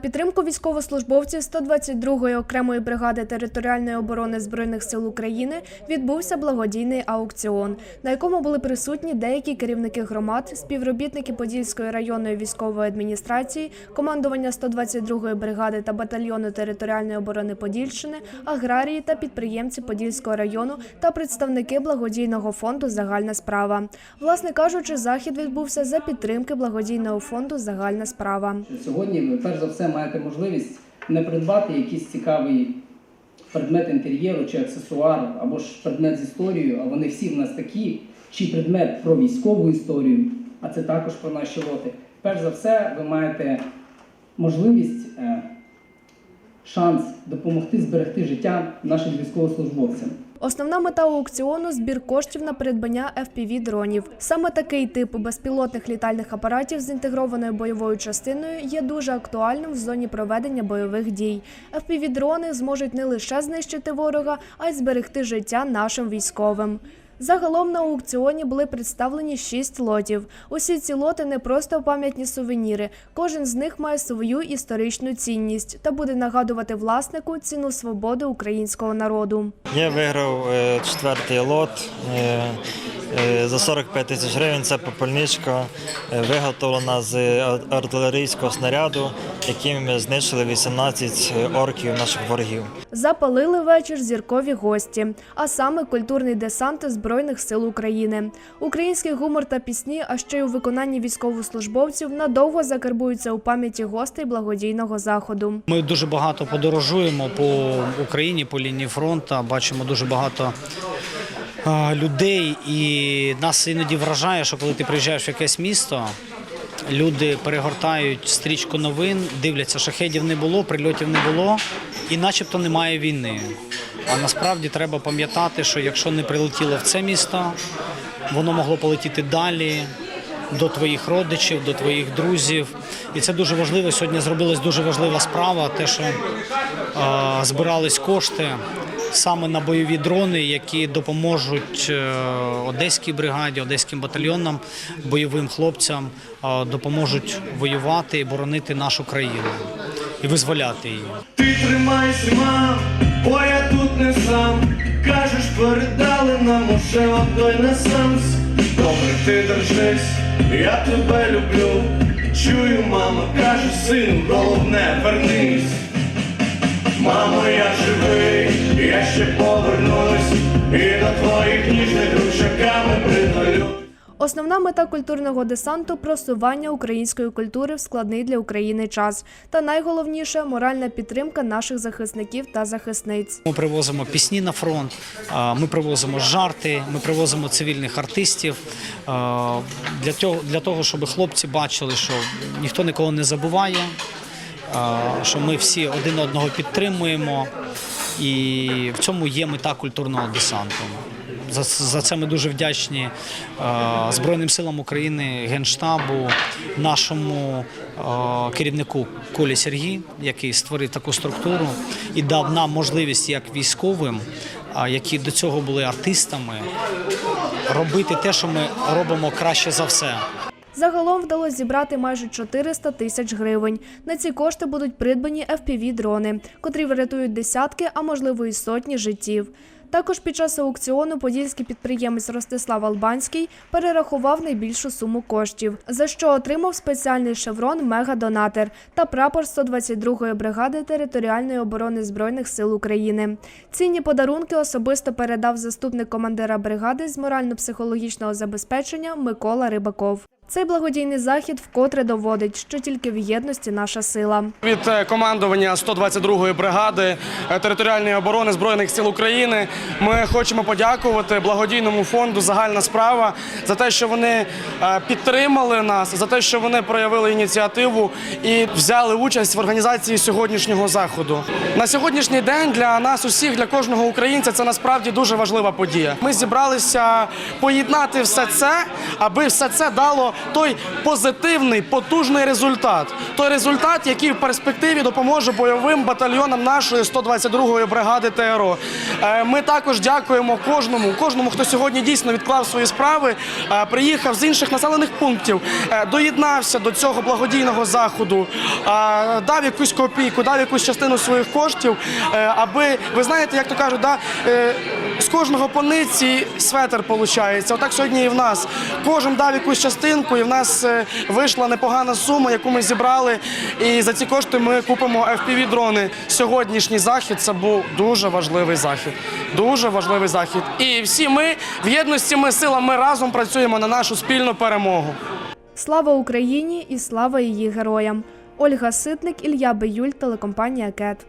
підтримку військовослужбовців 122-ї окремої бригади територіальної оборони збройних сил України відбувся благодійний аукціон, на якому були присутні деякі керівники громад, співробітники Подільської районної військової адміністрації, командування 122-ї бригади та батальйону територіальної оборони Подільщини, аграрії та підприємці Подільського району та представники благодійного фонду Загальна справа. Власне кажучи, захід відбувся за підтримки благодійного фонду Загальна справа. Сьогодні ви перш за все маєте можливість не придбати якийсь цікавий предмет інтер'єру чи аксесуар, або ж предмет з історією, а вони всі в нас такі, чи предмет про військову історію, а це також про наші лоти. Перш за все, ви маєте можливість, е, шанс допомогти зберегти життя нашим військовослужбовцям. Основна мета аукціону збір коштів на придбання fpv дронів. Саме такий тип безпілотних літальних апаратів з інтегрованою бойовою частиною є дуже актуальним в зоні проведення бойових дій. fpv дрони зможуть не лише знищити ворога, а й зберегти життя нашим військовим. Загалом на аукціоні були представлені шість лотів. Усі ці лоти не просто пам'ятні сувеніри. Кожен з них має свою історичну цінність та буде нагадувати власнику ціну свободи українського народу. Я виграв е, четвертий лот е, за 45 тисяч гривень. Це попельничка, е, виготовлена з артилерійського снаряду, яким ми знищили 18 орків наших ворогів. Запалили вечір зіркові гості, а саме культурний десант Збройних сил України. Український гумор та пісні, а ще й у виконанні військовослужбовців, надовго закарбуються у пам'яті гостей благодійного заходу. Ми дуже багато подорожуємо по Україні, по лінії фронту, бачимо дуже багато людей, і нас іноді вражає, що коли ти приїжджаєш в якесь місто, люди перегортають стрічку новин, дивляться, шахедів не було, прильотів не було, і начебто немає війни. А насправді треба пам'ятати, що якщо не прилетіло в це місто, воно могло полетіти далі до твоїх родичів, до твоїх друзів. І це дуже важливо. Сьогодні зробилась дуже важлива справа, те, що е, збирались кошти саме на бойові дрони, які допоможуть е, одеській бригаді, одеським батальйонам, бойовим хлопцям, е, допоможуть воювати і боронити нашу країну і визволяти її. Ти тримайся, мам, бо я тут не сам. Кажеш, передали нам уже одной на санс. Добре, ти держись, я тебе люблю. Чую, мама, каже, сину, головне, вернись. Мамо, я живий, я ще повернусь, і до твоїх ніжних рук щоками притулю. Основна мета культурного десанту просування української культури в складний для України час. Та найголовніше моральна підтримка наших захисників та захисниць. Ми привозимо пісні на фронт, ми привозимо жарти, ми привозимо цивільних артистів для того, для того, щоб хлопці бачили, що ніхто нікого не забуває, що ми всі один одного підтримуємо, і в цьому є мета культурного десанту. За, за це ми дуже вдячні е, Збройним силам України, Генштабу, нашому е, керівнику Колі Сергій, який створив таку структуру і дав нам можливість як військовим, які до цього були артистами, робити те, що ми робимо краще за все. Загалом вдалося зібрати майже 400 тисяч гривень. На ці кошти будуть придбані fpv дрони, котрі врятують десятки, а можливо і сотні життів. Також під час аукціону подільський підприємець Ростислав Албанський перерахував найбільшу суму коштів, за що отримав спеціальний шеврон Мегадонатор та прапор 122-ї бригади територіальної оборони збройних сил України. Цінні подарунки особисто передав заступник командира бригади з морально-психологічного забезпечення Микола Рибаков. Цей благодійний захід вкотре доводить, що тільки в єдності наша сила. Від е, командування 122-ї бригади е, територіальної оборони збройних сил України ми хочемо подякувати благодійному фонду Загальна справа за те, що вони е, підтримали нас, за те, що вони проявили ініціативу і взяли участь в організації сьогоднішнього заходу. На сьогоднішній день для нас усіх, для кожного українця, це насправді дуже важлива подія. Ми зібралися поєднати все це, аби все це дало той позитивний, потужний результат. Той результат, який в перспективі допоможе бойовим батальйонам нашої 122-ї бригади ТРО. Е, Ми також дякуємо кожному, кожному, хто сьогодні дійсно відклав свої справи, е, приїхав з інших населених пунктів, е, доєднався до цього благодійного заходу, дав якусь копійку, дав якусь частину своїх коштів, аби ви знаєте, як то кажуть, з кожного пониці светер виходить. Отак сьогодні і в нас. Кожен дав якусь частинку, і в нас е, вийшла непогана сума, яку ми зібрали. І за ці кошти ми купимо fpv дрони. Сьогоднішній захід це був дуже важливий захід. Дуже важливий захід. І всі ми в єдності, ми сила, ми разом працюємо на нашу спільну перемогу. Слава Україні і слава її героям! Ольга Ситник, Ілля Биюль, телекомпанія КЕТ.